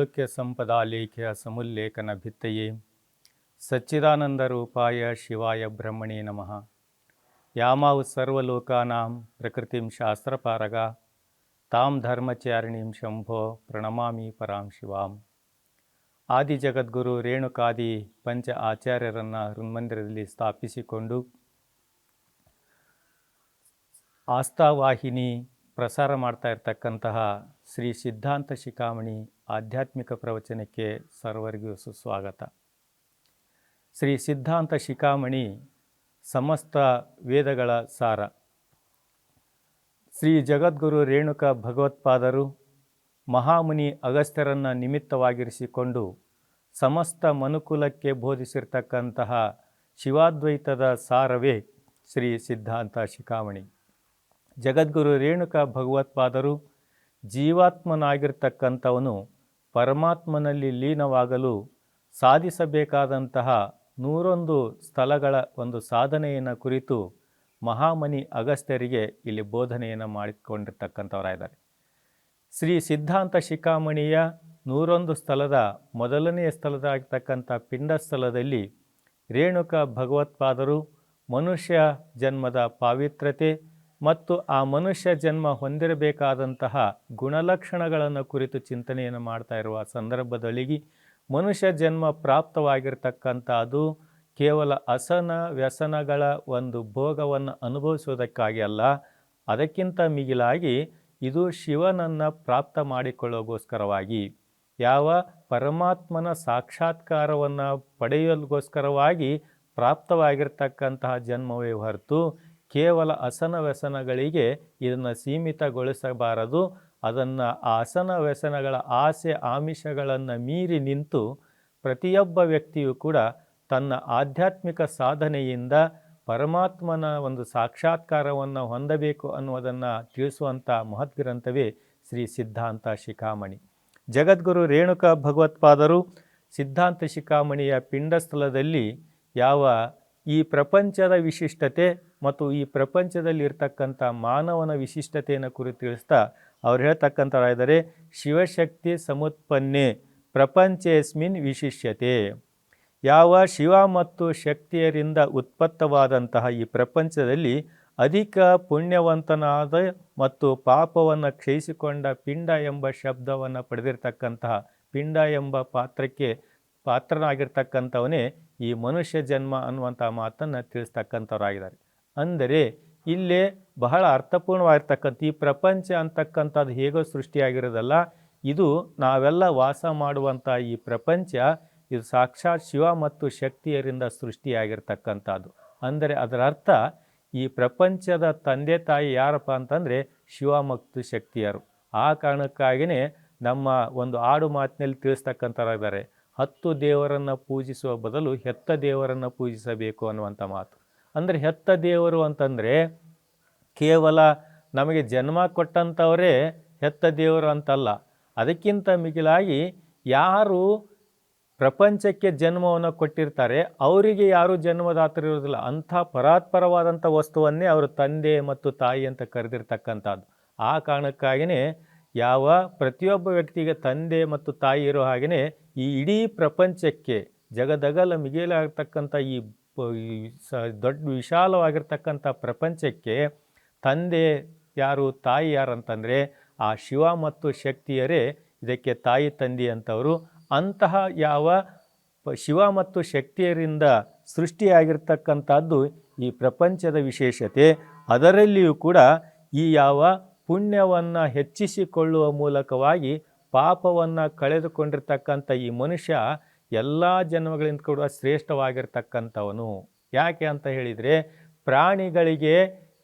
ತ್ರೈಲೋಕ್ಯ ಸಂಪದಾ ಲೇಖ್ಯ ಸಮುಲ್ಲೇಖನ ಭಿತ್ತಯೇ. ಸಚ್ಚಿದಾನಂದ ರೂಪಾಯ ಶಿವಾಯ ಬ್ರಹ್ಮಣೇ ನಮಃ. ಯಾಮಾವು ಸರ್ವಲೋಕಾನಾಂ ಪ್ರಕೃತಿಂ ಶಾಸ್ತ್ರಪಾರಗ. ತಾಂ ಧರ್ಮಚಾರಿಣೀಂ ಶಂಭೋ ಪ್ರಣಮಾಮಿ ಪರಾಂ ಶಿವಾಂ. ಆದಿ ಜಗದ್ಗುರು ರೇಣುಕಾದಿ ಪಂಚ ಆಚಾರ್ಯರನ್ನು ಹೃನ್ಮಂದಿರದಲ್ಲಿ ಸ್ಥಾಪಿಸಿಕೊಂಡು ಆಸ್ಥಾವಾಹಿನಿ ಪ್ರಸಾರ ಮಾಡ್ತಾ ಇರ್ತಕ್ಕಂತಹ ಶ್ರೀ ಸಿದ್ಧಾಂತ ಶಿಖಾಮಣಿ ಆಧ್ಯಾತ್ಮಿಕ ಪ್ರವಚನಕ್ಕೆ ಸರ್ವರಿಗೂ ಸುಸ್ವಾಗತ. ಶ್ರೀ ಸಿದ್ಧಾಂತ ಶಿಖಾಮಣಿ ಸಮಸ್ತ ವೇದಗಳ ಸಾರ. ಶ್ರೀ ಜಗದ್ಗುರು ರೇಣುಕ ಭಗವತ್ಪಾದರು ಮಹಾಮುನಿ ಅಗಸ್ತ್ಯರನ್ನು ನಿಮಿತ್ತವಾಗಿರಿಸಿಕೊಂಡು ಸಮಸ್ತ ಮನುಕುಲಕ್ಕೆ ಬೋಧಿಸಿರ್ತಕ್ಕಂತಹ ಶಿವಾದ್ವೈತದ ಸಾರವೇ ಶ್ರೀ ಸಿದ್ಧಾಂತ ಶಿಖಾಮಣಿ. ಜಗದ್ಗುರು ರೇಣುಕ ಭಗವತ್ಪಾದರು ಜೀವಾತ್ಮನಾಗಿರ್ತಕ್ಕಂಥವನು ಪರಮಾತ್ಮನಲ್ಲಿ ಲೀನವಾಗಲು ಸಾಧಿಸಬೇಕಾದಂತಹ ನೂರೊಂದು ಸ್ಥಳಗಳ ಒಂದು ಸಾಧನೆಯನ್ನು ಕುರಿತು ಮಹಾಮನಿ ಅಗಸ್ತ್ಯರಿಗೆ ಇಲ್ಲಿ ಬೋಧನೆಯನ್ನು ಮಾಡಿಕೊಂಡಿರ್ತಕ್ಕಂಥವರಾಗಿದ್ದಾರೆ. ಶ್ರೀ ಸಿದ್ಧಾಂತ ಶಿಖಾಮಣಿಯ ನೂರೊಂದು ಸ್ಥಳದ ಮೊದಲನೆಯ ಸ್ಥಳದಾಗಿರ್ತಕ್ಕಂಥ ಪಿಂಡ ಸ್ಥಳದಲ್ಲಿ ರೇಣುಕ ಭಗವತ್ಪಾದರು ಮನುಷ್ಯ ಜನ್ಮದ ಪಾವಿತ್ರತೆ ಮತ್ತು ಆ ಮನುಷ್ಯ ಜನ್ಮ ಹೊಂದಿರಬೇಕಾದಂತಹ ಗುಣಲಕ್ಷಣಗಳನ್ನು ಕುರಿತು ಚಿಂತನೆಯನ್ನು ಮಾಡ್ತಾ ಇರುವ ಸಂದರ್ಭದೊಳಗೆ ಮನುಷ್ಯ ಜನ್ಮ ಪ್ರಾಪ್ತವಾಗಿರ್ತಕ್ಕಂಥದ್ದು ಕೇವಲ ಅಸನ ವ್ಯಸನಗಳ ಒಂದು ಭೋಗವನ್ನು ಅನುಭವಿಸುವುದಕ್ಕಾಗಿ ಅಲ್ಲ, ಅದಕ್ಕಿಂತ ಮಿಗಿಲಾಗಿ ಇದು ಶಿವನನ್ನು ಪ್ರಾಪ್ತ ಮಾಡಿಕೊಳ್ಳೋಗೋಸ್ಕರವಾಗಿ, ಯಾವ ಪರಮಾತ್ಮನ ಸಾಕ್ಷಾತ್ಕಾರವನ್ನು ಪಡೆಯಲಿಗೋಸ್ಕರವಾಗಿ ಪ್ರಾಪ್ತವಾಗಿರ್ತಕ್ಕಂತಹ ಜನ್ಮವೇ ಹೊರತು ಕೇವಲ ಅಸನ ವ್ಯಸನಗಳಿಗೆ ಇದನ್ನು ಸೀಮಿತಗೊಳಿಸಬಾರದು. ಅದನ್ನು ಆ ಅಸನ ವ್ಯಸನಗಳ ಆಸೆ ಆಮಿಷಗಳನ್ನು ಮೀರಿ ನಿಂತು ಪ್ರತಿಯೊಬ್ಬ ವ್ಯಕ್ತಿಯು ಕೂಡ ತನ್ನ ಆಧ್ಯಾತ್ಮಿಕ ಸಾಧನೆಯಿಂದ ಪರಮಾತ್ಮನ ಒಂದು ಸಾಕ್ಷಾತ್ಕಾರವನ್ನು ಹೊಂದಬೇಕು ಅನ್ನುವುದನ್ನು ತಿಳಿಸುವಂಥ ಮಹತ್ ಗ್ರಂಥವೇ ಶ್ರೀ ಸಿದ್ಧಾಂತ ಶಿಖಾಮಣಿ. ಜಗದ್ಗುರು ರೇಣುಕ ಭಗವತ್ಪಾದರು ಸಿದ್ಧಾಂತ ಶಿಖಾಮಣಿಯ ಪಿಂಡಸ್ಥಳದಲ್ಲಿ ಯಾವ ಈ ಪ್ರಪಂಚದ ವಿಶಿಷ್ಟತೆ ಮತ್ತು ಈ ಪ್ರಪಂಚದಲ್ಲಿ ಇರ್ತಕ್ಕಂಥ ಮಾನವನ ವಿಶಿಷ್ಟತೆಯನ್ನು ಕುರಿತು ತಿಳಿಸ್ತಾ ಅವ್ರು ಹೇಳ್ತಕ್ಕಂಥವ್ರಾದರೆ ಶಿವಶಕ್ತಿ ಸಮುತ್ಪನ್ನೆ, ಪ್ರಪಂಚೇಸ್ಮಿನ್ ವಿಶಿಷ್ಯತೆ. ಯಾವ ಶಿವ ಮತ್ತು ಶಕ್ತಿಯರಿಂದ ಉತ್ಪತ್ತವಾದಂತಹ ಈ ಪ್ರಪಂಚದಲ್ಲಿ ಅಧಿಕ ಪುಣ್ಯವಂತನಾದ ಮತ್ತು ಪಾಪವನ್ನು ಕ್ಷಯಿಸಿಕೊಂಡ ಪಿಂಡ ಎಂಬ ಶಬ್ದವನ್ನು ಪಡೆದಿರ್ತಕ್ಕಂತಹ ಪಿಂಡ ಎಂಬ ಪಾತ್ರಕ್ಕೆ ಪಾತ್ರನಾಗಿರ್ತಕ್ಕಂಥವನೇ ಈ ಮನುಷ್ಯ ಜನ್ಮ ಅನ್ನುವಂಥ ಮಾತನ್ನು ತಿಳಿಸ್ತಕ್ಕಂಥವ್ರಾಗಿದ್ದಾರೆ. ಅಂದರೆ ಇಲ್ಲೇ ಬಹಳ ಅರ್ಥಪೂರ್ಣವಾಗಿರ್ತಕ್ಕಂಥ ಈ ಪ್ರಪಂಚ ಅಂತಕ್ಕಂಥದ್ದು ಹೇಗೋ ಸೃಷ್ಟಿಯಾಗಿರೋದಲ್ಲ, ಇದು ನಾವೆಲ್ಲ ವಾಸ ಮಾಡುವಂಥ ಈ ಪ್ರಪಂಚ, ಇದು ಸಾಕ್ಷಾತ್ ಶಿವ ಮತ್ತು ಶಕ್ತಿಯರಿಂದ ಸೃಷ್ಟಿಯಾಗಿರ್ತಕ್ಕಂಥದ್ದು. ಅಂದರೆ ಅದರ ಅರ್ಥ ಈ ಪ್ರಪಂಚದ ತಂದೆ ತಾಯಿ ಯಾರಪ್ಪ ಅಂತಂದರೆ ಶಿವ ಮತ್ತು ಶಕ್ತಿಯರು. ಆ ಕಾರಣಕ್ಕಾಗಿಯೇ ನಮ್ಮ ಒಂದು ಆಡು ಮಾತಿನಲ್ಲಿ ತಿಳಿಸ್ತಕ್ಕಂಥವ್ರಾಗಿದ್ದಾರೆ ಹತ್ತು ದೇವರನ್ನು ಪೂಜಿಸುವ ಬದಲು ಹೆತ್ತ ದೇವರನ್ನು ಪೂಜಿಸಬೇಕು ಅನ್ನುವಂಥ ಮಾತು. ಅಂದರೆ ಹೆತ್ತ ದೇವರು ಅಂತಂದರೆ ಕೇವಲ ನಮಗೆ ಜನ್ಮ ಕೊಟ್ಟಂಥವರೇ ಹೆತ್ತ ದೇವರು ಅಂತಲ್ಲ. ಅದಕ್ಕಿಂತ ಮಿಗಿಲಾಗಿ ಯಾರು ಪ್ರಪಂಚಕ್ಕೆ ಜನ್ಮವನ್ನು ಕೊಟ್ಟಿರ್ತಾರೆ, ಅವರಿಗೆ ಯಾರೂ ಜನ್ಮದಾತರಿರೋದಿಲ್ಲ ಅಂಥ ಪರಾತ್ಪರವಾದಂಥ ವಸ್ತುವನ್ನೇ ಅವರು ತಂದೆ ಮತ್ತು ತಾಯಿ ಅಂತ ಕರೆದಿರ್ತಕ್ಕಂಥದ್ದು. ಆ ಕಾರಣಕ್ಕಾಗಿಯೇ ಯಾವ ಪ್ರತಿಯೊಬ್ಬ ವ್ಯಕ್ತಿಗೆ ತಂದೆ ಮತ್ತು ತಾಯಿ ಇರೋ ಹಾಗೆಯೇ ಈ ಇಡೀ ಪ್ರಪಂಚಕ್ಕೆ ಜಗದಗಲ ಮಿಗಿಲಾಗಿರ್ತಕ್ಕಂಥ ಈ ಸ ದೊಡ್ಡ ವಿಶಾಲವಾಗಿರ್ತಕ್ಕಂಥ ಪ್ರಪಂಚಕ್ಕೆ ತಂದೆ ಯಾರು, ತಾಯಿ ಯಾರು ಅಂತಂದರೆ ಆ ಶಿವ ಮತ್ತು ಶಕ್ತಿಯರೇ ಇದಕ್ಕೆ ತಾಯಿ, ತಂದೆ ಅಂತವರು. ಅಂತಹ ಯಾವ ಶಿವ ಮತ್ತು ಶಕ್ತಿಯರಿಂದ ಸೃಷ್ಟಿಯಾಗಿರ್ತಕ್ಕಂಥದ್ದು ಈ ಪ್ರಪಂಚದ ವಿಶೇಷತೆ. ಅದರಲ್ಲಿಯೂ ಕೂಡ ಈ ಯಾವ ಪುಣ್ಯವನ್ನು ಹೆಚ್ಚಿಸಿಕೊಳ್ಳುವ ಮೂಲಕವಾಗಿ ಪಾಪವನ್ನು ಕಳೆದುಕೊಂಡಿರ್ತಕ್ಕಂಥ ಈ ಮನುಷ್ಯ ಎಲ್ಲ ಜನ್ಮಗಳಿಂದ ಕೂಡ ಶ್ರೇಷ್ಠವಾಗಿರ್ತಕ್ಕಂಥವನು. ಯಾಕೆ ಅಂತ ಹೇಳಿದರೆ, ಪ್ರಾಣಿಗಳಿಗೆ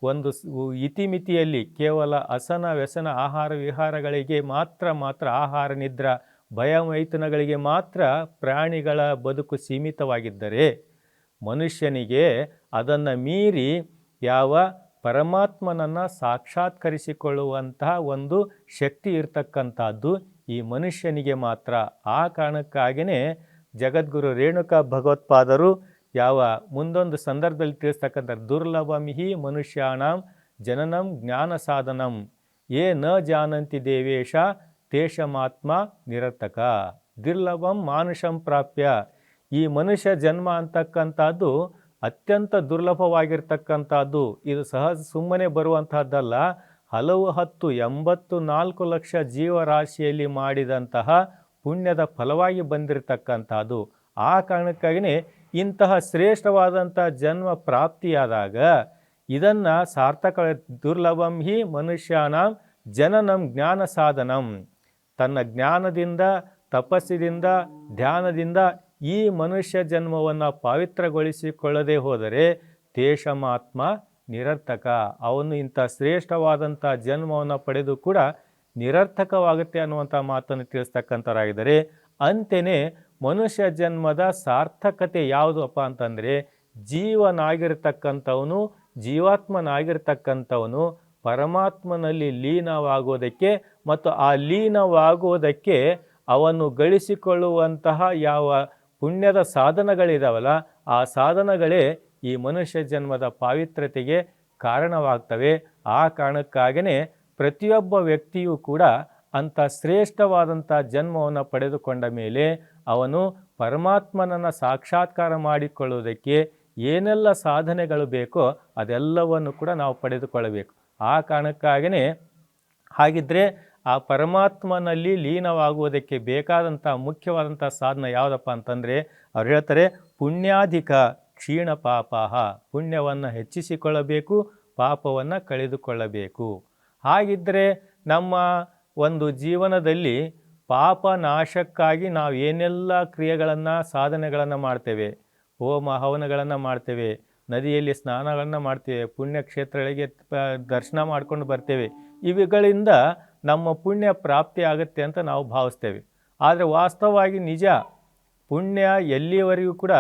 ಒಂದು ಇತಿಮಿತಿಯಲ್ಲಿ ಕೇವಲ ಅಸನ, ವ್ಯಸನ, ಆಹಾರ ವಿಹಾರಗಳಿಗೆ ಮಾತ್ರ ಮಾತ್ರ ಆಹಾರ, ನಿದ್ರ, ಭಯಮೈಥುನಗಳಿಗೆ ಮಾತ್ರ ಪ್ರಾಣಿಗಳ ಬದುಕು ಸೀಮಿತವಾಗಿದ್ದರೆ ಮನುಷ್ಯನಿಗೆ ಅದನ್ನು ಮೀರಿ ಯಾವ ಪರಮಾತ್ಮನನ್ನು ಸಾಕ್ಷಾತ್ಕರಿಸಿಕೊಳ್ಳುವಂತಹ ಒಂದು ಶಕ್ತಿ ಇರತಕ್ಕಂಥದ್ದು ಈ ಮನುಷ್ಯನಿಗೆ ಮಾತ್ರ. ಆ ಕಾರಣಕ್ಕಾಗಿಯೇ ಜಗದ್ಗುರು ರೇಣುಕಾ ಭಗವತ್ಪಾದರು ಯಾವ ಮುಂದೊಂದು ಸಂದರ್ಭದಲ್ಲಿ ತಿಳಿಸ್ತಕ್ಕಂಥ ದುರ್ಲಭಮಿಹಿ ಮನುಷ್ಯಾಣಂ ಜನನಂ ಜ್ಞಾನ ಸಾಧನಂ. ಏ ನ ಜಾನಂತಿ ದೇವೇಶ ತೇಷಮಾತ್ಮ ನಿರತಕ ದುರ್ಲಭಂ ಮಾನುಷಂ ಪ್ರಾಪ್ಯ. ಈ ಮನುಷ್ಯ ಜನ್ಮ ಅಂತಕ್ಕಂಥದ್ದು ಅತ್ಯಂತ ದುರ್ಲಭವಾಗಿರ್ತಕ್ಕಂಥದ್ದು. ಇದು ಸಹಜ ಸುಮ್ಮನೆ ಬರುವಂತಹದ್ದಲ್ಲ ಹಲವು ಹತ್ತು ಎಂಬತ್ತು ನಾಲ್ಕು ಲಕ್ಷ ಜೀವರಾಶಿಯಲ್ಲಿ ಮಾಡಿದಂತಹ ಪುಣ್ಯದ ಫಲವಾಗಿ ಬಂದಿರತಕ್ಕಂಥದ್ದು. ಆ ಕಾರಣಕ್ಕಾಗಿಯೇ ಇಂತಹ ಶ್ರೇಷ್ಠವಾದಂಥ ಜನ್ಮ ಪ್ರಾಪ್ತಿಯಾದಾಗ ಇದನ್ನು ಸಾರ್ಥಕ ದುರ್ಲಭಂ ಹಿ ಮನುಷ್ಯಾನಾಂ ಜನನಂ ಜ್ಞಾನ ಸಾಧನಂ. ತನ್ನ ಜ್ಞಾನದಿಂದ, ತಪಸ್ಸಿನಿಂದ, ಧ್ಯಾನದಿಂದ ಈ ಮನುಷ್ಯ ಜನ್ಮವನ್ನು ಪಾವಿತ್ರಗೊಳಿಸಿಕೊಳ್ಳದೆ ಹೋದರೆ ದೇಶಮಾತ್ಮ ನಿರರ್ಥಕ. ಅವನು ಇಂಥ ಶ್ರೇಷ್ಠವಾದಂಥ ಜನ್ಮವನ್ನು ಪಡೆದು ಕೂಡ ನಿರರ್ಥಕವಾಗುತ್ತೆ ಅನ್ನುವಂಥ ಮಾತನ್ನು ತಿಳಿಸ್ತಕ್ಕಂಥವರಾಗಿದ್ದಾರೆ. ಅಂತೆಯೇ ಮನುಷ್ಯ ಜನ್ಮದ ಸಾರ್ಥಕತೆ ಯಾವುದಪ್ಪ ಅಂತಂದರೆ, ಜೀವನಾಗಿರ್ತಕ್ಕಂಥವನು, ಜೀವಾತ್ಮನಾಗಿರ್ತಕ್ಕಂಥವನು ಪರಮಾತ್ಮನಲ್ಲಿ ಲೀನವಾಗುವುದಕ್ಕೆ ಮತ್ತು ಆ ಲೀನವಾಗುವುದಕ್ಕೆ ಅವನು ಗಳಿಸಿಕೊಳ್ಳುವಂತಹ ಯಾವ ಪುಣ್ಯದ ಸಾಧನಗಳಿದಾವಲ್ಲ, ಆ ಸಾಧನಗಳೇ ಈ ಮನುಷ್ಯ ಜನ್ಮದ ಪಾವಿತ್ರ್ಯತೆಗೆ ಕಾರಣವಾಗ್ತವೆ. ಆ ಕಾರಣಕ್ಕಾಗೇ ಪ್ರತಿಯೊಬ್ಬ ವ್ಯಕ್ತಿಯೂ ಕೂಡ ಅಂಥ ಶ್ರೇಷ್ಠವಾದಂಥ ಜನ್ಮವನ್ನು ಪಡೆದುಕೊಂಡ ಮೇಲೆ ಅವನು ಪರಮಾತ್ಮನನ್ನು ಸಾಕ್ಷಾತ್ಕಾರ ಮಾಡಿಕೊಳ್ಳುವುದಕ್ಕೆ ಏನೆಲ್ಲ ಸಾಧನೆಗಳು ಬೇಕೋ ಅದೆಲ್ಲವನ್ನು ಕೂಡ ನಾವು ಪಡೆದುಕೊಳ್ಳಬೇಕು. ಆ ಕಾರಣಕ್ಕಾಗಿಯೇ ಹಾಗಿದ್ದರೆ ಆ ಪರಮಾತ್ಮನಲ್ಲಿ ಲೀನವಾಗುವುದಕ್ಕೆ ಬೇಕಾದಂಥ ಮುಖ್ಯವಾದಂಥ ಸಾಧನ ಯಾವುದಪ್ಪ ಅಂತಂದರೆ ಅವ್ರು ಹೇಳ್ತಾರೆ, ಪುಣ್ಯಾಧಿಕ ಕ್ಷೀಣ ಪಾಪಾಹ ಪುಣ್ಯವನ್ನು ಹೆಚ್ಚಿಸಿಕೊಳ್ಳಬೇಕು, ಪಾಪವನ್ನು ಕಳೆದುಕೊಳ್ಳಬೇಕು. ಹಾಗಿದ್ದರೆ ನಮ್ಮ ಒಂದು ಜೀವನದಲ್ಲಿ ಪಾಪ ನಾಶಕ್ಕಾಗಿ ನಾವು ಏನೆಲ್ಲ ಕ್ರಿಯೆಗಳನ್ನು, ಸಾಧನೆಗಳನ್ನು ಮಾಡ್ತೇವೆ, ಹೋಮ ಹವನಗಳನ್ನು ಮಾಡ್ತೇವೆ, ನದಿಯಲ್ಲಿ ಸ್ನಾನಗಳನ್ನು ಮಾಡ್ತೇವೆ, ಪುಣ್ಯಕ್ಷೇತ್ರಗಳಿಗೆ ದರ್ಶನ ಮಾಡ್ಕೊಂಡು ಬರ್ತೇವೆ, ಇವುಗಳಿಂದ ನಮ್ಮ ಪುಣ್ಯ ಪ್ರಾಪ್ತಿ ಆಗುತ್ತೆ ಅಂತ ನಾವು ಭಾವಿಸ್ತೇವೆ. ಆದರೆ ವಾಸ್ತವವಾಗಿ ನಿಜ, ಪುಣ್ಯ ಎಲ್ಲಿಯವರೆಗೂ ಕೂಡ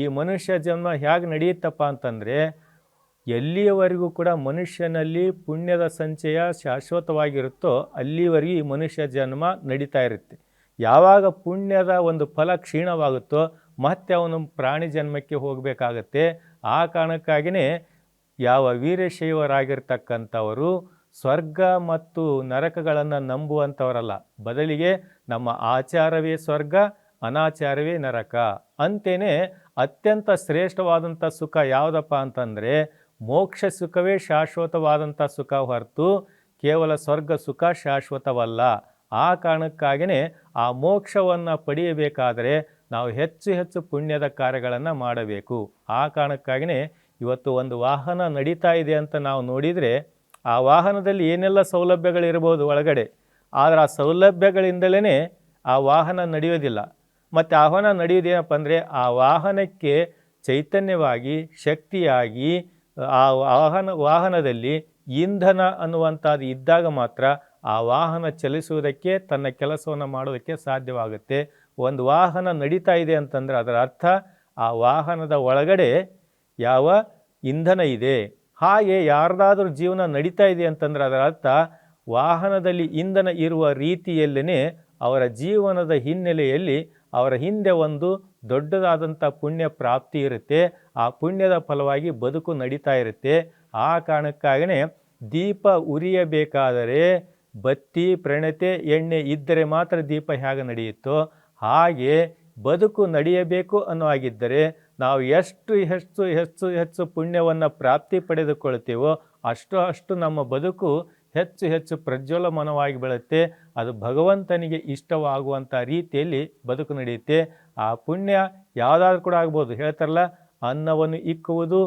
ಈ ಮನುಷ್ಯ ಜನ್ಮ ಹೇಗೆ ನಡೆಯುತ್ತಪ್ಪ ಅಂತಂದರೆ ಎಲ್ಲಿಯವರೆಗೂ ಕೂಡ ಮನುಷ್ಯನಲ್ಲಿ ಪುಣ್ಯದ ಸಂಚಯ ಶಾಶ್ವತವಾಗಿರುತ್ತೋ ಅಲ್ಲಿವರೆಗೂ ಈ ಮನುಷ್ಯ ಜನ್ಮ ನಡೀತಾ ಇರುತ್ತೆ. ಯಾವಾಗ ಪುಣ್ಯದ ಒಂದು ಫಲ ಕ್ಷೀಣವಾಗುತ್ತೋ ಮತ್ತೆ ಅವನು ಪ್ರಾಣಿ ಜನ್ಮಕ್ಕೆ ಹೋಗಬೇಕಾಗತ್ತೆ. ಆ ಕಾರಣಕ್ಕಾಗಿಯೇ ಯಾವ ವೀರಶೈವರಾಗಿರ್ತಕ್ಕಂಥವರು ಸ್ವರ್ಗ ಮತ್ತು ನರಕಗಳನ್ನು ನಂಬುವಂಥವರಲ್ಲ. ಬದಲಿಗೆ ನಮ್ಮ ಆಚಾರವೇ ಸ್ವರ್ಗ, ಅನಾಚಾರವೇ ನರಕ. ಅಂತೆಯೇ ಅತ್ಯಂತ ಶ್ರೇಷ್ಠವಾದಂಥ ಸುಖ ಯಾವುದಪ್ಪ ಅಂತಂದರೆ ಮೋಕ್ಷ ಸುಖವೇ ಶಾಶ್ವತವಾದಂಥ ಸುಖ ಹೊರತು ಕೇವಲ ಸ್ವರ್ಗ ಸುಖ ಶಾಶ್ವತವಲ್ಲ. ಆ ಕಾರಣಕ್ಕಾಗಿಯೇ ಆ ಮೋಕ್ಷವನ್ನು ಪಡೆಯಬೇಕಾದರೆ ನಾವು ಹೆಚ್ಚು ಹೆಚ್ಚು ಪುಣ್ಯದ ಕಾರ್ಯಗಳನ್ನು ಮಾಡಬೇಕು. ಆ ಕಾರಣಕ್ಕಾಗಿಯೇ ಇವತ್ತು ಒಂದು ವಾಹನ ನಡೀತಾ ಇದೆ ಅಂತ ನಾವು ನೋಡಿದರೆ ಆ ವಾಹನದಲ್ಲಿ ಏನೆಲ್ಲ ಸೌಲಭ್ಯಗಳಿರ್ಬೋದು ಒಳಗಡೆ? ಆದರೆ ಆ ಸೌಲಭ್ಯಗಳಿಂದಲೇ ಆ ವಾಹನ ನಡೆಯೋದಿಲ್ಲ. ಮತ್ತು ಆಹ್ವಾನ ನಡೆಯೋದೇನಪ್ಪ ಅಂದರೆ ಆ ವಾಹನಕ್ಕೆ ಚೈತನ್ಯವಾಗಿ, ಶಕ್ತಿಯಾಗಿ ಆ ವಾಹನ, ವಾಹನದಲ್ಲಿ ಇಂಧನ ಅನ್ನುವಂಥದ್ದು ಇದ್ದಾಗ ಮಾತ್ರ ಆ ವಾಹನ ಚಲಿಸುವುದಕ್ಕೆ, ತನ್ನ ಕೆಲಸವನ್ನು ಮಾಡೋದಕ್ಕೆ ಸಾಧ್ಯವಾಗುತ್ತೆ. ಒಂದು ವಾಹನ ನಡೀತಾ ಇದೆ ಅಂತಂದರೆ ಅದರ ಅರ್ಥ ಆ ವಾಹನದ ಒಳಗಡೆ ಯಾವ ಇಂಧನ ಇದೆ. ಹಾಗೆ ಯಾರ್ದಾದ್ರೂ ಜೀವನ ನಡೀತಾ ಇದೆ ಅಂತಂದರೆ ಅದರ ಅರ್ಥ ವಾಹನದಲ್ಲಿ ಇಂಧನ ಇರುವ ರೀತಿಯಲ್ಲೇ ಅವರ ಜೀವನದ ಹಿನ್ನೆಲೆಯಲ್ಲಿ ಅವರ ಹಿಂದೆ ಒಂದು ದೊಡ್ಡದಾದಂಥ ಪುಣ್ಯ ಪ್ರಾಪ್ತಿ ಇರುತ್ತೆ, ಆ ಪುಣ್ಯದ ಫಲವಾಗಿ ಬದುಕು ನಡೀತಾ ಇರುತ್ತೆ. ಆ ಕಾರಣಕ್ಕಾಗಿಯೇ ದೀಪ ಉರಿಯಬೇಕಾದರೆ ಬತ್ತಿ, ಪ್ರಣತೆ, ಎಣ್ಣೆ ಇದ್ದರೆ ಮಾತ್ರ ದೀಪ ಹೇಗೆ ನಡೆಯುತ್ತೋ ಹಾಗೆ ಬದುಕು ನಡೆಯಬೇಕು ಅನ್ನೋ ಹಾಗಿದ್ದರೆ ನಾವು ಎಷ್ಟು ಹೆಚ್ಚು ಹೆಚ್ಚು ಹೆಚ್ಚು ಪುಣ್ಯವನ್ನು ಪ್ರಾಪ್ತಿ ಪಡೆದುಕೊಳ್ತೀವೋ ಅಷ್ಟು ಅಷ್ಟು ನಮ್ಮ ಬದುಕು ಹೆಚ್ಚು ಹೆಚ್ಚು ಪ್ರಜ್ವಲಮನವಾಗಿ ಬೆಳೆಯುತ್ತೆ. ಅದು ಭಗವಂತನಿಗೆ ಇಷ್ಟವಾಗುವಂಥ ರೀತಿಯಲ್ಲಿ ಬದುಕು ನಡೆಯುತ್ತೆ. ಆ ಪುಣ್ಯ ಯಾವುದಾದ್ರೂ ಕೂಡ ಆಗ್ಬೋದು. ಹೇಳ್ತಾರಲ್ಲ, ಅನ್ನವನ್ನು ಇಕ್ಕುವುದು,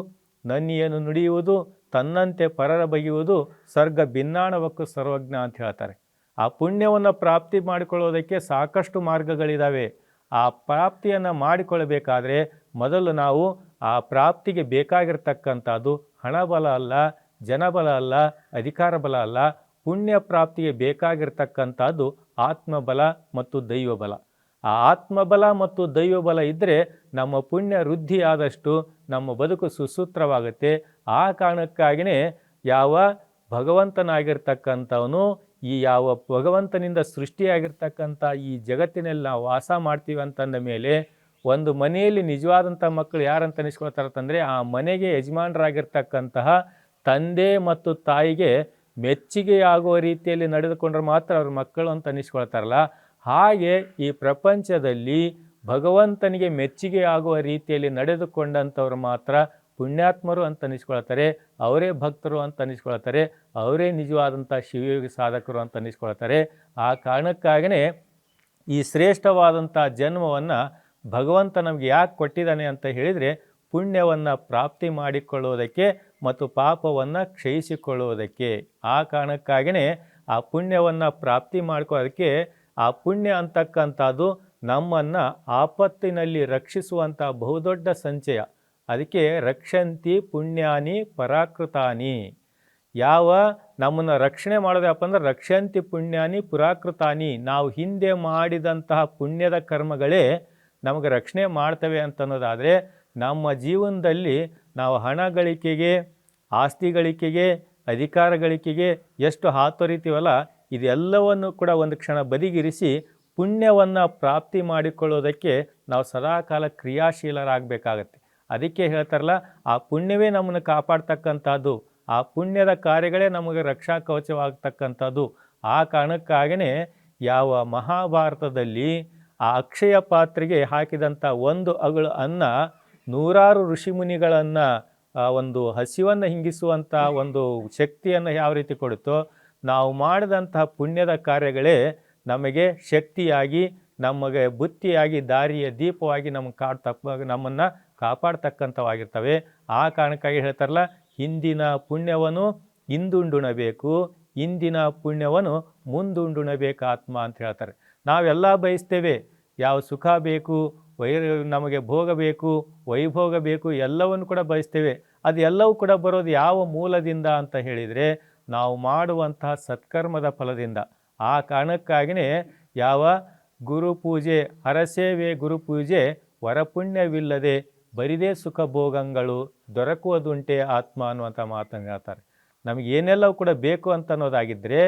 ನನ್ನಿಯನ್ನು ನುಡಿಯುವುದು, ತನ್ನಂತೆ ಪರರ ಬಗೆಯುವುದು ಸರ್ಗ ಭಿನ್ನಾಣವಕ್ಕೂ ಸರ್ವಜ್ಞ ಅಂತ ಹೇಳ್ತಾರೆ. ಆ ಪುಣ್ಯವನ್ನು ಪ್ರಾಪ್ತಿ ಮಾಡಿಕೊಳ್ಳೋದಕ್ಕೆ ಸಾಕಷ್ಟು ಮಾರ್ಗಗಳಿದ್ದಾವೆ ಆ ಪ್ರಾಪ್ತಿಯನ್ನು ಮಾಡಿಕೊಳ್ಳಬೇಕಾದ್ರೆ ಮೊದಲು ನಾವು ಆ ಪ್ರಾಪ್ತಿಗೆ ಬೇಕಾಗಿರ್ತಕ್ಕಂಥದ್ದು ಹಣಬಲ ಅಲ್ಲ ಜನಬಲ ಅಲ್ಲ, ಅಧಿಕಾರ ಬಲ ಅಲ್ಲ, ಪುಣ್ಯ ಪ್ರಾಪ್ತಿಗೆ ಬೇಕಾಗಿರ್ತಕ್ಕಂಥದ್ದು ಆತ್ಮಬಲ ಮತ್ತು ದೈವಬಲ. ಆ ಆತ್ಮಬಲ ಮತ್ತು ದೈವಬಲ ಇದ್ದರೆ ನಮ್ಮ ಪುಣ್ಯ ವೃದ್ಧಿಯಾದಷ್ಟು ನಮ್ಮ ಬದುಕು ಸುಸೂತ್ರವಾಗುತ್ತೆ. ಆ ಕಾರಣಕ್ಕಾಗಿಯೇ ಯಾವ ಭಗವಂತನಾಗಿರ್ತಕ್ಕಂಥವನು, ಈ ಯಾವ ಭಗವಂತನಿಂದ ಸೃಷ್ಟಿಯಾಗಿರ್ತಕ್ಕಂಥ ಈ ಜಗತ್ತಿನಲ್ಲಿ ನಾವು ವಾಸ ಮಾಡ್ತೀವಿ ಅಂತಂದ ಮೇಲೆ ಒಂದು ಮನೆಯಲ್ಲಿ ನಿಜವಾದಂಥ ಮಕ್ಕಳು ಯಾರಂತ ಅನಿಸ್ಕೊಳ್ತಾರಂತಂದರೆ ಆ ಮನೆಗೆ ಯಜಮಾನರಾಗಿರ್ತಕ್ಕಂತಹ ತಂದೆ ಮತ್ತು ತಾಯಿಗೆ ಮೆಚ್ಚುಗೆಯಾಗುವ ರೀತಿಯಲ್ಲಿ ನಡೆದುಕೊಂಡ್ರೆ ಮಾತ್ರ ಅವ್ರ ಮಕ್ಕಳು ಅಂತ ಅನ್ನಿಸ್ಕೊಳ್ತಾರಲ್ಲ ಹಾಗೆ ಈ ಪ್ರಪಂಚದಲ್ಲಿ ಭಗವಂತನಿಗೆ ಮೆಚ್ಚುಗೆ ಆಗುವ ರೀತಿಯಲ್ಲಿ ನಡೆದುಕೊಂಡಂಥವ್ರು ಮಾತ್ರ ಪುಣ್ಯಾತ್ಮರು ಅಂತ ಅನ್ನಿಸ್ಕೊಳ್ತಾರೆ ಅವರೇ ಭಕ್ತರು ಅಂತ ಅನ್ನಿಸ್ಕೊಳ್ತಾರೆ ಅವರೇ ನಿಜವಾದಂಥ ಶಿವಯೋಗಿ ಸಾಧಕರು ಅಂತ ಅನ್ನಿಸ್ಕೊಳ್ತಾರೆ ಆ ಕಾರಣಕ್ಕಾಗೇ ಈ ಶ್ರೇಷ್ಠವಾದಂಥ ಜನ್ಮವನ್ನು ಭಗವಂತ ನಮಗೆ ಯಾಕೆ ಕೊಟ್ಟಿದ್ದಾನೆ ಅಂತ ಹೇಳಿದರೆ ಪುಣ್ಯವನ್ನು ಪ್ರಾಪ್ತಿ ಮಾಡಿಕೊಳ್ಳುವುದಕ್ಕೆ ಮತ್ತು ಪಾಪವನ್ನು ಕ್ಷಯಿಸಿಕೊಳ್ಳುವುದಕ್ಕೆ ಆ ಕಾರಣಕ್ಕಾಗಿಯೇ ಆ ಪುಣ್ಯವನ್ನು ಪ್ರಾಪ್ತಿ ಮಾಡ್ಕೊಳ್ಳೋದಕ್ಕೆ ಆ ಪುಣ್ಯ ಅಂತಕ್ಕಂಥದ್ದು ನಮ್ಮನ್ನು ಆಪತ್ತಿನಲ್ಲಿ ರಕ್ಷಿಸುವಂಥ ಬಹುದೊಡ್ಡ ಸಂಚಯ. ಅದಕ್ಕೆ ರಕ್ಷಂತಿ ಪುಣ್ಯಾನಿ ಪರಾಕೃತಾನಿ. ಯಾವ ನಮ್ಮನ್ನು ರಕ್ಷಣೆ ಮಾಡೋದಪ್ಪ ಅಂದ್ರೆ ರಕ್ಷಂತಿ ಪುಣ್ಯಾನಿ ಪುರಾಕೃತಾನಿ. ನಾವು ಹಿಂದೆ ಮಾಡಿದಂತಹ ಪುಣ್ಯದ ಕರ್ಮಗಳೇ ನಮಗೆ ರಕ್ಷಣೆ ಮಾಡ್ತವೆ ಅಂತನ್ನೋದಾದರೆ ನಮ್ಮ ಜೀವನದಲ್ಲಿ ನಾವು ಹಣ ಗಳಿಕೆಗೆ, ಆಸ್ತಿ ಗಳಿಕೆಗೆ, ಅಧಿಕಾರ ಗಳಿಕೆಗೆ ಎಷ್ಟು ಹಾತೊರಿತೀವಲ್ಲ, ಇದೆಲ್ಲವನ್ನು ಕೂಡ ಒಂದು ಕ್ಷಣ ಬದಿಗಿರಿಸಿ ಪುಣ್ಯವನ್ನು ಪ್ರಾಪ್ತಿ ಮಾಡಿಕೊಳ್ಳೋದಕ್ಕೆ ನಾವು ಸದಾಕಾಲ ಕ್ರಿಯಾಶೀಲರಾಗಬೇಕಾಗತ್ತೆ. ಅದಕ್ಕೆ ಹೇಳ್ತಾರಲ್ಲ, ಆ ಪುಣ್ಯವೇ ನಮ್ಮನ್ನು ಕಾಪಾಡ್ತಕ್ಕಂಥದ್ದು, ಆ ಪುಣ್ಯದ ಕಾರ್ಯಗಳೇ ನಮಗೆ ರಕ್ಷಾ ಕವಚವಾಗತಕ್ಕಂಥದ್ದು. ಆ ಕಾರಣಕ್ಕಾಗೇ ಯಾವ ಮಹಾಭಾರತದಲ್ಲಿ ಆ ಅಕ್ಷಯ ಪಾತ್ರೆಗೆ ಹಾಕಿದಂಥ ಒಂದು ಅಗಳು ಅನ್ನ ನೂರಾರು ಋಷಿಮುನಿಗಳನ್ನು ಒಂದು ಹಸಿವನ್ನು ಹಿಂಗಿಸುವಂಥ ಒಂದು ಶಕ್ತಿಯನ್ನು ಯಾವ ರೀತಿ ಕೊಡುತ್ತೋ, ನಾವು ಮಾಡಿದಂತಹ ಪುಣ್ಯದ ಕಾರ್ಯಗಳೇ ನಮಗೆ ಶಕ್ತಿಯಾಗಿ, ನಮಗೆ ಬುತ್ತಿಯಾಗಿ, ದಾರಿಯ ದೀಪವಾಗಿ ನಮಗೆ ಕಾಡ್ತಕ್ಕ ನಮ್ಮನ್ನು ಕಾಪಾಡ್ತಕ್ಕಂಥವಾಗಿರ್ತವೆ. ಆ ಕಾರಣಕ್ಕಾಗಿ ಹೇಳ್ತಾರಲ್ಲ, ಹಿಂದಿನ ಪುಣ್ಯವನ್ನು ಹಿಂದುಂಡುಣಬೇಕು, ಇಂದಿನ ಪುಣ್ಯವನ್ನು ಮುಂದುಂಡುಣಬೇಕು ಆತ್ಮ ಅಂತ ಹೇಳ್ತಾರೆ. ನಾವೆಲ್ಲ ಬಯಸ್ತೇವೆ, ಯಾವ ಸುಖ ಬೇಕು ವೈ ನಮಗೆ ಭೋಗ ಬೇಕು, ವೈಭೋಗ ಬೇಕು, ಎಲ್ಲವನ್ನು ಕೂಡ ಬಯಸ್ತೇವೆ. ಅದೆಲ್ಲವೂ ಕೂಡ ಬರೋದು ಯಾವ ಮೂಲದಿಂದ ಅಂತ ಹೇಳಿದರೆ ನಾವು ಮಾಡುವಂತಹ ಸತ್ಕರ್ಮದ ಫಲದಿಂದ. ಆ ಕಾರಣಕ್ಕಾಗಿಯೇ ಯಾವ ಗುರುಪೂಜೆ ಹರಸೇವೆ ಗುರುಪೂಜೆ ವರಪುಣ್ಯವಿಲ್ಲದೆ ಬರಿದೇ ಸುಖ ಭೋಗಗಳು ದೊರಕುವುದುಂಟೆ ಆತ್ಮ ಅನ್ನುವಂಥ ಮಾತನ್ನು ಹೇಳ್ತಾರೆ. ನಮಗೆ ಏನೆಲ್ಲವೂ ಕೂಡ ಬೇಕು ಅಂತ ಅನ್ನೋದಾಗಿದ್ದರೆ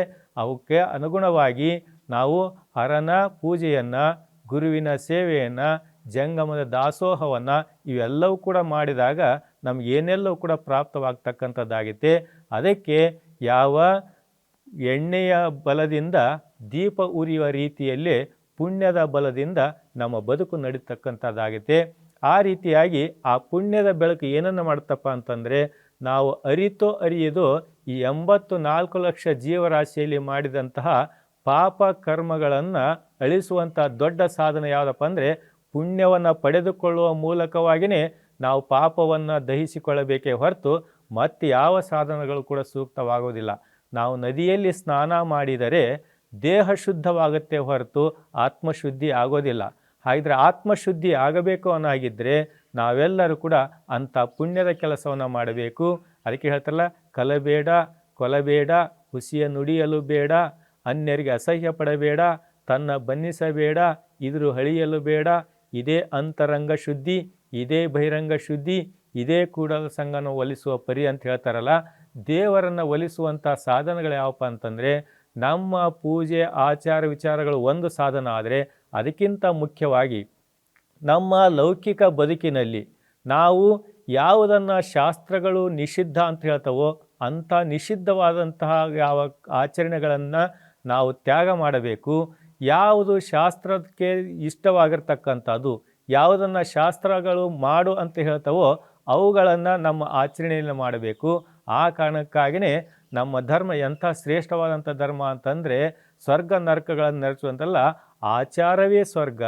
ಅವಕ್ಕೆ ಅನುಗುಣವಾಗಿ ನಾವು ಹರನ ಪೂಜೆಯನ್ನು, ಗುರುವಿನ ಸೇವೆಯನ್ನು ಜಂಗಮದ ದಾಸೋಹವನ್ನು ಇವೆಲ್ಲವೂ ಕೂಡ ಮಾಡಿದಾಗ ನಮ್ಗೆ ಏನೆಲ್ಲವೂ ಕೂಡ ಪ್ರಾಪ್ತವಾಗ್ತಕ್ಕಂಥದ್ದಾಗಿದೆ ಅದಕ್ಕೆ ಯಾವ ಎಣ್ಣೆಯ ಬಲದಿಂದ ದೀಪ ಉರಿಯುವ ರೀತಿಯಲ್ಲಿ ಪುಣ್ಯದ ಬಲದಿಂದ ನಮ್ಮ ಬದುಕು ನಡೀತಕ್ಕಂಥದ್ದಾಗುತ್ತೆ ಆ ರೀತಿಯಾಗಿ ಆ ಪುಣ್ಯದ ಬೆಳಕು ಏನನ್ನು ಮಾಡುತ್ತಪ್ಪ ಅಂತಂದರೆ, ನಾವು ಅರಿತೋ ಅರಿಯದೋ ಈ ಎಂಬತ್ತು ನಾಲ್ಕು ಲಕ್ಷ ಜೀವರಾಶಿಯಲ್ಲಿ ಮಾಡಿದಂತಹ ಪಾಪ ಕರ್ಮಗಳನ್ನು ಅಳಿಸುವಂಥ ದೊಡ್ಡ ಸಾಧನೆ ಯಾವುದಪ್ಪ ಅಂದರೆ ಪುಣ್ಯವನ್ನು ಪಡೆದುಕೊಳ್ಳುವ ಮೂಲಕವಾಗಿಯೇ ನಾವು ಪಾಪವನ್ನು ದಹಿಸಿಕೊಳ್ಳಬೇಕೇ ಹೊರತು ಮತ್ತೆ ಯಾವ ಸಾಧನಗಳು ಕೂಡ ಸೂಕ್ತವಾಗುವುದಿಲ್ಲ. ನಾವು ನದಿಯಲ್ಲಿ ಸ್ನಾನ ಮಾಡಿದರೆ ದೇಹ ಶುದ್ಧವಾಗುತ್ತೆ ಹೊರತು ಆತ್ಮಶುದ್ಧಿ ಆಗೋದಿಲ್ಲ. ಹಾಗಿದ್ರೆ ಆತ್ಮಶುದ್ಧಿ ಆಗಬೇಕು ಅನ್ನಾಗಿದ್ದರೆ ನಾವೆಲ್ಲರೂ ಕೂಡ ಅಂಥ ಪುಣ್ಯದ ಕೆಲಸವನ್ನು ಮಾಡಬೇಕು. ಅದಕ್ಕೆ ಹೇಳ್ತಾರಲ್ಲ, ಕಲಬೇಡ, ಕೊಲಬೇಡ, ಹುಸಿಯ ನುಡಿಯಲು ಬೇಡ, ಅನ್ಯರಿಗೆ ಅಸಹ್ಯ ಪಡಬೇಡ ತನ್ನ ಬನ್ನಿಸಬೇಡ ಇದ್ರು ಹಳಿಯಲು ಬೇಡ ಇದೇ ಅಂತರಂಗ ಶುದ್ಧಿ, ಇದೇ ಬಹಿರಂಗ ಶುದ್ಧಿ, ಇದೇ ಕೂಡಲ ಸಂಘನ ಒಲಿಸುವ ಪರಿ ಅಂತ ಹೇಳ್ತಾರಲ್ಲ, ದೇವರನ್ನು ಒಲಿಸುವಂಥ ಸಾಧನಗಳು ಯಾವಪ್ಪ ಅಂತಂದರೆ, ನಮ್ಮ ಪೂಜೆ, ಆಚಾರ ವಿಚಾರಗಳು ಒಂದು ಸಾಧನ ಆದರೆ ಅದಕ್ಕಿಂತ ಮುಖ್ಯವಾಗಿ ನಮ್ಮ ಲೌಕಿಕ ಬದುಕಿನಲ್ಲಿ ನಾವು ಯಾವುದನ್ನು ಶಾಸ್ತ್ರಗಳು ನಿಷಿದ್ಧ ಅಂತ ಹೇಳ್ತವೋ ಅಂಥ ನಿಷಿದ್ಧವಾದಂತಹ ಯಾವ ಆಚರಣೆಗಳನ್ನು ನಾವು ತ್ಯಾಗ ಮಾಡಬೇಕು. ಯಾವುದು ಶಾಸ್ತ್ರಕ್ಕೆ ಇಷ್ಟವಾಗಿರ್ತಕ್ಕಂಥದ್ದು, ಯಾವುದನ್ನು ಶಾಸ್ತ್ರಗಳು ಮಾಡು ಅಂತ ಹೇಳ್ತವೋ ಅವುಗಳನ್ನು ನಮ್ಮ ಆಚರಣೆಯಲ್ಲಿ ಮಾಡಬೇಕು. ಆ ಕಾರಣಕ್ಕಾಗಿಯೇ ನಮ್ಮ ಧರ್ಮ ಎಂಥ ಶ್ರೇಷ್ಠವಾದಂಥ ಧರ್ಮ ಅಂತಂದರೆ ಸ್ವರ್ಗ ನರಕಗಳನ್ನು ನೆರೆಸುವಂತಲ್ಲ ಆಚಾರವೇ ಸ್ವರ್ಗ,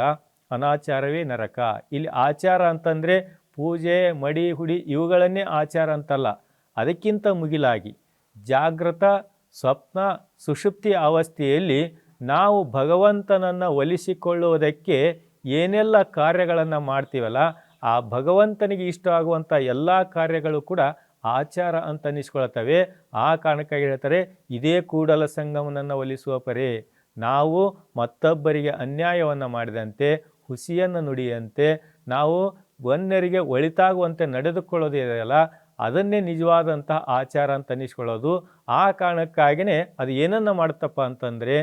ಅನಾಚಾರವೇ ನರಕ. ಇಲ್ಲಿ ಆಚಾರ ಅಂತಂದರೆ ಪೂಜೆ, ಮಡಿ, ಹುಡಿ ಇವುಗಳನ್ನೇ ಆಚಾರ ಅಂತಲ್ಲ. ಅದಕ್ಕಿಂತ ಮುಗಿಲಾಗಿ ಜಾಗೃತ ಸ್ವಪ್ನ, ಸುಷುಪ್ತಿ ಅವಸ್ಥೆಯಲ್ಲಿ ನಾವು ಭಗವಂತನನ್ನು ಒಲಿಸಿಕೊಳ್ಳುವುದಕ್ಕೆ ಏನೆಲ್ಲ ಕಾರ್ಯಗಳನ್ನು ಮಾಡ್ತೀವಲ್ಲ, ಆ ಭಗವಂತನಿಗೆ ಇಷ್ಟ ಆಗುವಂಥ ಎಲ್ಲ ಕಾರ್ಯಗಳು ಕೂಡ ಆಚಾರ ಅಂತ ಅನ್ನಿಸ್ಕೊಳ್ತವೆ ಆ ಕಾರಣಕ್ಕಾಗಿ ಹೇಳ್ತಾರೆ, ಇದೇ ಕೂಡಲ ಸಂಗಮನನ್ನು ಒಲಿಸುವ ಪರೇ. ನಾವು ಮತ್ತೊಬ್ಬರಿಗೆ ಅನ್ಯಾಯವನ್ನು ಮಾಡಿದಂತೆ, ಹುಸಿಯನ್ನು ನುಡಿಯಂತೆ, ನಾವು ವನ್ಯರಿಗೆ ಒಳಿತಾಗುವಂತೆ ನಡೆದುಕೊಳ್ಳೋದು ಇದೆಯಲ್ಲ, ಅದನ್ನೇ ನಿಜವಾದಂತಹ ಆಚಾರ ಅಂತ ಅನ್ನಿಸ್ಕೊಳ್ಳೋದು ಆ ಕಾರಣಕ್ಕಾಗಿಯೇ ಅದು ಏನನ್ನು ಮಾಡುತ್ತಪ್ಪ ಅಂತಂದರೆ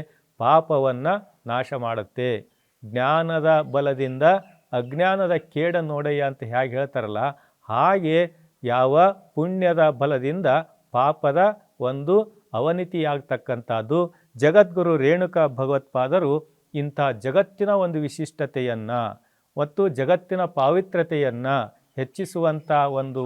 ಪಾಪವನ್ನು ನಾಶ ಮಾಡುತ್ತೆ ಜ್ಞಾನದ ಬಲದಿಂದ ಅಜ್ಞಾನದ ಕೇಡ ನೋಡಯ್ಯ ಅಂತ ಹೇಗೆ ಹೇಳ್ತಾರಲ್ಲ, ಹಾಗೆ ಯಾವ ಪುಣ್ಯದ ಬಲದಿಂದ ಪಾಪದ ಒಂದು ಅವನತಿಯಾಗ್ತಕ್ಕಂಥದ್ದು. ಜಗದ್ಗುರು ರೇಣುಕಾ ಭಗವತ್ಪಾದರು ಇಂಥ ಜಗತ್ತಿನ ಒಂದು ವಿಶಿಷ್ಟತೆಯನ್ನು ಮತ್ತು ಜಗತ್ತಿನ ಪಾವಿತ್ರ್ಯತೆಯನ್ನು ಹೆಚ್ಚಿಸುವಂಥ ಒಂದು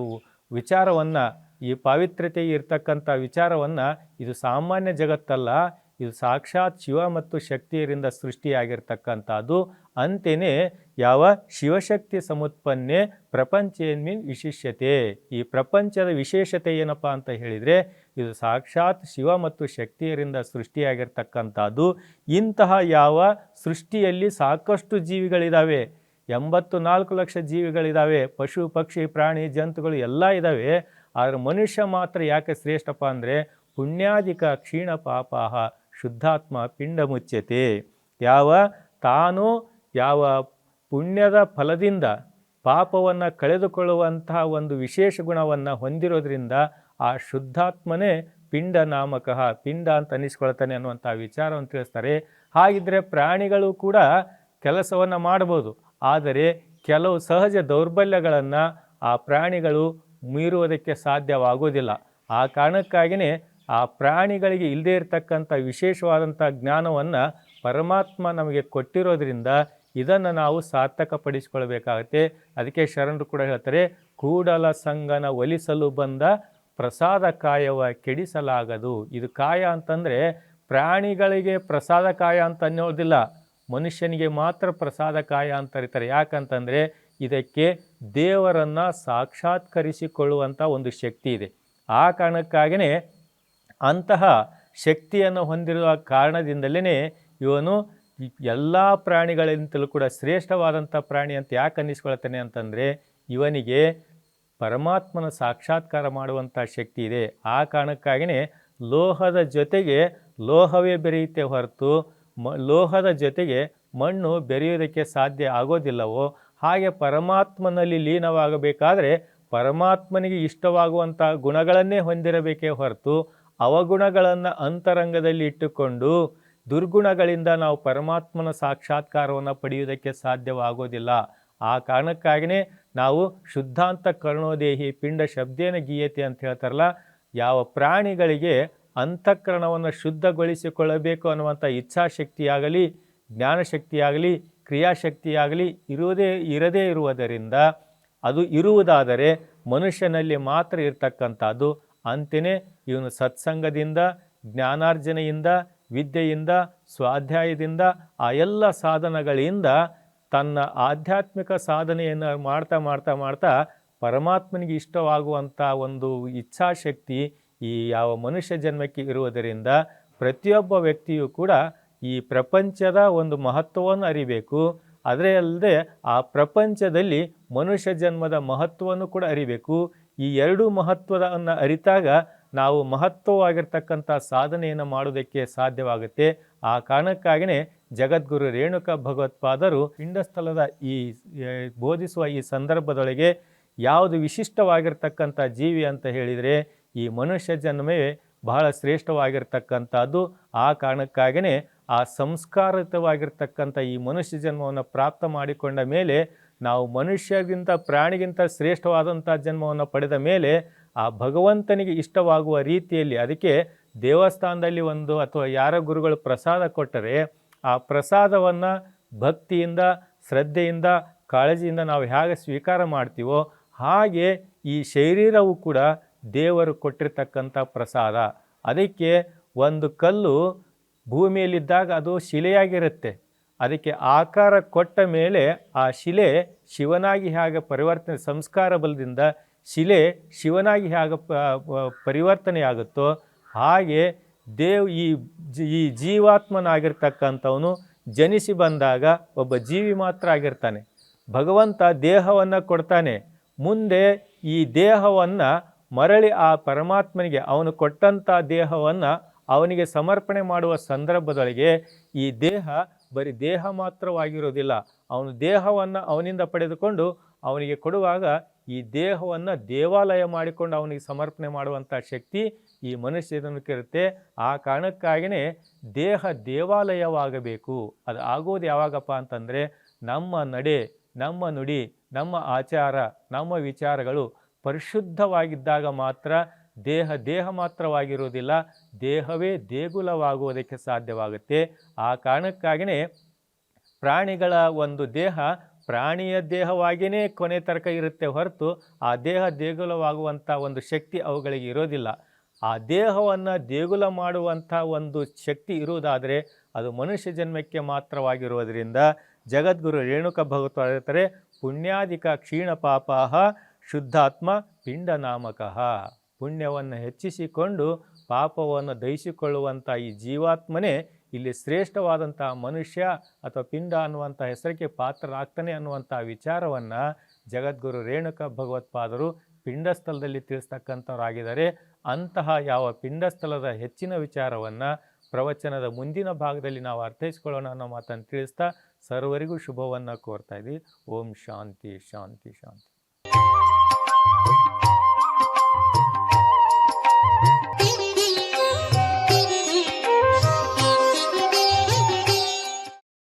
ವಿಚಾರವನ್ನು, ಈ ಪಾವಿತ್ರ್ಯತೆ ಇರ್ತಕ್ಕಂಥ ವಿಚಾರವನ್ನು ಇದು ಸಾಮಾನ್ಯ ಜಗತ್ತಲ್ಲ ಇದು ಸಾಕ್ಷಾತ್ ಶಿವ ಮತ್ತು ಶಕ್ತಿಯರಿಂದ ಸೃಷ್ಟಿಯಾಗಿರ್ತಕ್ಕಂಥದ್ದು. ಅಂತೆಯೇ ಯಾವ ಶಿವಶಕ್ತಿ ಸಮುತ್ಪನ್ನೆ ಪ್ರಪಂಚೇನ್ಮಿನ್ ವಿಶಿಷ್ಯತೆ. ಈ ಪ್ರಪಂಚದ ವಿಶೇಷತೆ ಏನಪ್ಪ ಅಂತ ಹೇಳಿದರೆ, ಇದು ಸಾಕ್ಷಾತ್ ಶಿವ ಮತ್ತು ಶಕ್ತಿಯರಿಂದ ಸೃಷ್ಟಿಯಾಗಿರ್ತಕ್ಕಂಥದ್ದು. ಇಂತಹ ಯಾವ ಸೃಷ್ಟಿಯಲ್ಲಿ ಸಾಕಷ್ಟು ಜೀವಿಗಳಿದ್ದಾವೆ ಎಂಬತ್ತು ನಾಲ್ಕು ಲಕ್ಷ ಜೀವಿಗಳಿದ್ದಾವೆ ಪಶು, ಪಕ್ಷಿ, ಪ್ರಾಣಿ, ಜಂತುಗಳು ಎಲ್ಲ ಇದ್ದಾವೆ ಆದರೆ ಮನುಷ್ಯ ಮಾತ್ರ ಯಾಕೆ ಶ್ರೇಷ್ಠಪ್ಪ ಅಂದರೆ ಪುಣ್ಯಾಧಿಕ ಕ್ಷೀಣ ಪಾಪಾಹ ಶುದ್ಧಾತ್ಮ ಪಿಂಡ ಮುಚ್ಚತೆ ಯಾವ ತಾನು ಯಾವ ಪುಣ್ಯದ ಫಲದಿಂದ ಪಾಪವನ್ನು ಕಳೆದುಕೊಳ್ಳುವಂತಹ ಒಂದು ವಿಶೇಷ ಗುಣವನ್ನು ಹೊಂದಿರೋದ್ರಿಂದ ಆ ಶುದ್ಧಾತ್ಮನೇ ಪಿಂಡ ನಾಮಕ ಪಿಂಡ ಅಂತ ಅನಿಸ್ಕೊಳ್ತಾನೆ ಅನ್ನುವಂಥ ವಿಚಾರವನ್ನು ತಿಳಿಸ್ತಾರೆ. ಹಾಗಿದ್ದರೆ ಪ್ರಾಣಿಗಳು ಕೂಡ ಕೆಲಸವನ್ನು ಮಾಡ್ಬೋದು. ಆದರೆ ಕೆಲವು ಸಹಜ ದೌರ್ಬಲ್ಯಗಳನ್ನು ಆ ಪ್ರಾಣಿಗಳು ಮೀರುವುದಕ್ಕೆ ಸಾಧ್ಯವಾಗೋದಿಲ್ಲ. ಆ ಕಾರಣಕ್ಕಾಗಿಯೇ ಆ ಪ್ರಾಣಿಗಳಿಗೆ ಇಲ್ಲದೇ ಇರತಕ್ಕಂಥ ವಿಶೇಷವಾದಂಥ ಜ್ಞಾನವನ್ನು ಪರಮಾತ್ಮ ನಮಗೆ ಕೊಟ್ಟಿರೋದ್ರಿಂದ ಇದನ್ನು ನಾವು ಸಾರ್ಥಕಪಡಿಸಿಕೊಳ್ಬೇಕಾಗತ್ತೆ. ಅದಕ್ಕೆ ಶರಣರು ಕೂಡ ಹೇಳ್ತಾರೆ, ಕೂಡಲ ಸಂಗನ ಒಲಿಸಲು ಬಂದ ಪ್ರಸಾದ ಕಾಯವ ಕೆಡಿಸಲಾಗದು. ಇದು ಕಾಯ ಅಂತಂದರೆ ಪ್ರಾಣಿಗಳಿಗೆ ಪ್ರಸಾದ ಕಾಯ ಅಂತ ಅನ್ನೋದಿಲ್ಲ, ಮನುಷ್ಯನಿಗೆ ಮಾತ್ರ ಪ್ರಸಾದ ಕಾಯ ಅಂತ ಕರೀತಾರೆ. ಯಾಕಂತಂದರೆ ಇದಕ್ಕೆ ದೇವರನ್ನು ಸಾಕ್ಷಾತ್ಕರಿಸಿಕೊಳ್ಳುವಂಥ ಒಂದು ಶಕ್ತಿ ಇದೆ. ಆ ಕಾರಣಕ್ಕಾಗಿಯೇ ಅಂತಹ ಶಕ್ತಿಯನ್ನು ಹೊಂದಿರುವ ಕಾರಣದಿಂದಲೇ ಇವನು ಎಲ್ಲ ಪ್ರಾಣಿಗಳಿಂತಲೂ ಕೂಡ ಶ್ರೇಷ್ಠವಾದಂಥ ಪ್ರಾಣಿ ಅಂತ ಯಾಕೆ ಅನ್ನಿಸ್ಕೊಳ್ತಾನೆ ಅಂತಂದರೆ ಇವನಿಗೆ ಪರಮಾತ್ಮನ ಸಾಕ್ಷಾತ್ಕಾರ ಮಾಡುವಂಥ ಶಕ್ತಿ ಇದೆ. ಆ ಕಾರಣಕ್ಕಾಗಿಯೇ ಲೋಹದ ಜೊತೆಗೆ ಲೋಹವೇ ಬೆರೆಯುತ್ತೆ ಹೊರತು ಮ, ಲೋಹದ ಜೊತೆಗೆ ಮಣ್ಣು ಬೆರೆಯೋದಕ್ಕೆ ಸಾಧ್ಯ ಆಗೋದಿಲ್ಲವೋ, ಹಾಗೆ ಪರಮಾತ್ಮನಲ್ಲಿ ಲೀನವಾಗಬೇಕಾದರೆ ಪರಮಾತ್ಮನಿಗೆ ಇಷ್ಟವಾಗುವಂಥ ಗುಣಗಳನ್ನೇ ಹೊಂದಿರಬೇಕೇ ಹೊರತು ಅವಗುಣಗಳನ್ನು ಅಂತರಂಗದಲ್ಲಿ ಇಟ್ಟುಕೊಂಡು ದುರ್ಗುಣಗಳಿಂದ ನಾವು ಪರಮಾತ್ಮನ ಸಾಕ್ಷಾತ್ಕಾರವನ್ನು ಪಡೆಯುವುದಕ್ಕೆ ಸಾಧ್ಯವಾಗೋದಿಲ್ಲ. ಆ ಕಾರಣಕ್ಕಾಗಿಯೇ ನಾವು ಶುದ್ಧಾಂತ ಕರ್ಣೋದೇಹಿ ಪಿಂಡ ಶಬ್ದೇನ ಗೀಯತೆ ಅಂತ ಹೇಳ್ತಾರಲ್ಲ, ಯಾವ ಪ್ರಾಣಿಗಳಿಗೆ ಅಂತಃಕರಣವನ್ನು ಶುದ್ಧಗೊಳಿಸಿಕೊಳ್ಳಬೇಕು ಅನ್ನುವಂಥ ಇಚ್ಛಾಶಕ್ತಿಯಾಗಲಿ, ಜ್ಞಾನಶಕ್ತಿಯಾಗಲಿ, ಕ್ರಿಯಾಶಕ್ತಿಯಾಗಲಿ ಇರುವುದೇ, ಇರದೇ ಇರುವುದರಿಂದ ಅದು ಇರುವುದಾದರೆ ಮನುಷ್ಯನಲ್ಲಿ ಮಾತ್ರ ಇರತಕ್ಕಂಥದ್ದು ಅಂತೆಯೇ ಇವನು ಸತ್ಸಂಗದಿಂದ, ಜ್ಞಾನಾರ್ಜನೆಯಿಂದ, ವಿದ್ಯೆಯಿಂದ, ಸ್ವಾಧ್ಯಾಯದಿಂದ ಆ ಎಲ್ಲ ಸಾಧನಗಳಿಂದ ತನ್ನ ಆಧ್ಯಾತ್ಮಿಕ ಸಾಧನೆಯನ್ನು ಮಾಡ್ತಾ ಮಾಡ್ತಾ ಮಾಡ್ತಾ ಪರಮಾತ್ಮನಿಗೆ ಇಷ್ಟವಾಗುವಂಥ ಒಂದು ಇಚ್ಛಾಶಕ್ತಿ ಈ ಯಾವ ಮನುಷ್ಯ ಜನ್ಮಕ್ಕೆ ಇರುವುದರಿಂದ ಪ್ರತಿಯೊಬ್ಬ ವ್ಯಕ್ತಿಯೂ ಕೂಡ ಈ ಪ್ರಪಂಚದ ಒಂದು ಮಹತ್ವವನ್ನು ಅರಿಬೇಕು. ಅದರೇ ಅಲ್ಲದೆ ಆ ಪ್ರಪಂಚದಲ್ಲಿ ಮನುಷ್ಯ ಜನ್ಮದ ಮಹತ್ವವನ್ನು ಕೂಡ ಅರಿಬೇಕು. ಈ ಎರಡೂ ಮಹತ್ವವನ್ನು ಅರಿತಾಗ ನಾವು ಮಹತ್ವವಾಗಿರ್ತಕ್ಕಂಥ ಸಾಧನೆಯನ್ನು ಮಾಡೋದಕ್ಕೆ ಸಾಧ್ಯವಾಗುತ್ತೆ. ಆ ಕಾರಣಕ್ಕಾಗಿಯೇ ಜಗದ್ಗುರು ರೇಣುಕ ಭಗವತ್ಪಾದರು ಪಿಂಡಸ್ಥಳದ ಈ ಬೋಧಿಸುವ ಈ ಸಂದರ್ಭದೊಳಗೆ ಯಾವುದು ವಿಶಿಷ್ಟವಾಗಿರ್ತಕ್ಕಂಥ ಜೀವಿ ಅಂತ ಹೇಳಿದರೆ ಈ ಮನುಷ್ಯ ಜನ್ಮವೇ ಬಹಳ ಶ್ರೇಷ್ಠವಾಗಿರ್ತಕ್ಕಂಥದ್ದು. ಆ ಕಾರಣಕ್ಕಾಗಿಯೇ ಆ ಸಂಸ್ಕಾರಿತವಾಗಿರ್ತಕ್ಕಂಥ ಈ ಮನುಷ್ಯ ಜನ್ಮವನ್ನು ಪ್ರಾಪ್ತ ಮಾಡಿಕೊಂಡ ಮೇಲೆ ನಾವು ಮನುಷ್ಯಗಿಂತ ಪ್ರಾಣಿಗಿಂತ ಶ್ರೇಷ್ಠವಾದಂಥ ಜನ್ಮವನ್ನು ಪಡೆದ ಮೇಲೆ ಆ ಭಗವಂತನಿಗೆ ಇಷ್ಟವಾಗುವ ರೀತಿಯಲ್ಲಿ ಅದಕ್ಕೆ ದೇವಸ್ಥಾನದಲ್ಲಿ ಒಂದು ಅಥವಾ ಯಾರ ಗುರುಗಳು ಪ್ರಸಾದ ಕೊಟ್ಟರೆ ಆ ಪ್ರಸಾದವನ್ನು ಭಕ್ತಿಯಿಂದ, ಶ್ರದ್ಧೆಯಿಂದ, ಕಾಳಜಿಯಿಂದ ನಾವು ಹೇಗೆ ಸ್ವೀಕಾರ ಮಾಡ್ತೀವೋ ಹಾಗೆ ಈ ಶರೀರವು ಕೂಡ ದೇವರು ಕೊಟ್ಟಿರ್ತಕ್ಕಂಥ ಪ್ರಸಾದ. ಅದಕ್ಕೆ ಒಂದು ಕಲ್ಲು ಭೂಮಿಯಲ್ಲಿದ್ದಾಗ ಅದು ಶಿಲೆಯಾಗಿರುತ್ತೆ. ಅದಕ್ಕೆ ಆಕಾರ ಕೊಟ್ಟ ಮೇಲೆ ಆ ಶಿಲೆ ಶಿವನಾಗಿ ಹೇಗೆ ಪರಿವರ್ತನೆ, ಸಂಸ್ಕಾರ ಬಲದಿಂದ ಶಿಲೆ ಶಿವನಾಗಿ ಹೇಗೆ ಪರಿವರ್ತನೆಯಾಗುತ್ತೋ ಹಾಗೆ ದೇವ್ ಈ ಈ ಜೀವಾತ್ಮನಾಗಿರ್ತಕ್ಕಂಥವನು ಜನಿಸಿ ಬಂದಾಗ ಒಬ್ಬ ಜೀವಿ ಮಾತ್ರ ಆಗಿರ್ತಾನೆ. ಭಗವಂತ ದೇಹವನ್ನು ಕೊಡ್ತಾನೆ. ಮುಂದೆ ಈ ದೇಹವನ್ನು ಮರಳಿ ಆ ಪರಮಾತ್ಮನಿಗೆ ಅವನು ಕೊಟ್ಟಂಥ ದೇಹವನ್ನು ಅವನಿಗೆ ಸಮರ್ಪಣೆ ಮಾಡುವ ಸಂದರ್ಭದೊಳಗೆ ಈ ದೇಹ ಬರೀ ದೇಹ ಮಾತ್ರವಾಗಿರೋದಿಲ್ಲ ಅವನು ದೇಹವನ್ನು ಅವನಿಂದ ಪಡೆದುಕೊಂಡು ಅವನಿಗೆ ಕೊಡುವಾಗ ಈ ದೇಹವನ್ನು ದೇವಾಲಯ ಮಾಡಿಕೊಂಡು ಅವನಿಗೆ ಸಮರ್ಪಣೆ ಮಾಡುವಂಥ ಶಕ್ತಿ ಈ ಮನುಷ್ಯನಿರುತ್ತೆ ಆ ಕಾರಣಕ್ಕಾಗಿಯೇ ದೇಹ ದೇವಾಲಯವಾಗಬೇಕು. ಅದು ಆಗೋದು ಯಾವಾಗಪ್ಪ ಅಂತಂದರೆ ನಮ್ಮ ನಡೆ, ನಮ್ಮ ನುಡಿ, ನಮ್ಮ ಆಚಾರ, ನಮ್ಮ ವಿಚಾರಗಳು ಪರಿಶುದ್ಧವಾಗಿದ್ದಾಗ ಮಾತ್ರ ದೇಹ ದೇಹ ಮಾತ್ರವಾಗಿರುವುದಿಲ್ಲ, ದೇಹವೇ ದೇಗುಲವಾಗುವುದಕ್ಕೆ ಸಾಧ್ಯವಾಗುತ್ತೆ. ಆ ಕಾರಣಕ್ಕಾಗಿಯೇ ಪ್ರಾಣಿಗಳ ಒಂದು ದೇಹ ಪ್ರಾಣಿಯ ದೇಹವಾಗಿಯೇ ಕೊನೆ ತರಕ ಇರುತ್ತೆ ಹೊರತು ಆ ದೇಹ ದೇಗುಲವಾಗುವಂಥ ಒಂದು ಶಕ್ತಿ ಅವುಗಳಿಗೆ ಇರೋದಿಲ್ಲ. ಆ ದೇಹವನ್ನು ದೇಗುಲ ಮಾಡುವಂಥ ಒಂದು ಶಕ್ತಿ ಇರುವುದಾದರೆ ಅದು ಮನುಷ್ಯ ಜನ್ಮಕ್ಕೆ ಮಾತ್ರವಾಗಿರುವುದರಿಂದ ಜಗದ್ಗುರು ರೇಣುಕ ಭಗವತ್ ಪುಣ್ಯಾಧಿಕ ಕ್ಷೀಣ ಪಾಪಾಹ ಶುದ್ಧಾತ್ಮ ಪಿಂಡ ನಾಮಕಃ ಪುಣ್ಯವನ್ನು ಹೆಚ್ಚಿಸಿಕೊಂಡು ಪಾಪವನ್ನು ದಹಿಸಿಕೊಳ್ಳುವಂಥ ಈ ಜೀವಾತ್ಮನೇ ಇಲ್ಲಿ ಶ್ರೇಷ್ಠವಾದಂಥ ಮನುಷ್ಯ ಅಥವಾ ಪಿಂಡ ಅನ್ನುವಂಥ ಹೆಸರಿಗೆ ಪಾತ್ರರಾಗ್ತಾನೆ ಅನ್ನುವಂಥ ವಿಚಾರವನ್ನು ಜಗದ್ಗುರು ರೇಣುಕ ಭಗವತ್ಪಾದರು ಪಿಂಡಸ್ಥಲದಲ್ಲಿ ತಿಳಿಸ್ತಕ್ಕಂಥವರಾಗಿದ್ದಾರೆ. ಅಂತಹ ಯಾವ ಪಿಂಡಸ್ಥಲದ ಹೆಚ್ಚಿನ ವಿಚಾರವನ್ನು ಪ್ರವಚನದ ಮುಂದಿನ ಭಾಗದಲ್ಲಿ ನಾವು ಅರ್ಥೈಸ್ಕೊಳ್ಳೋಣ ಅನ್ನೋ ಮಾತನ್ನು ತಿಳಿಸ್ತಾ ಸರ್ವರಿಗೂ ಶುಭವನ್ನು ಕೋರ್ತಾ ಇದ್ದೀವಿ. ಓಂ ಶಾಂತಿ ಶಾಂತಿ ಶಾಂತಿ.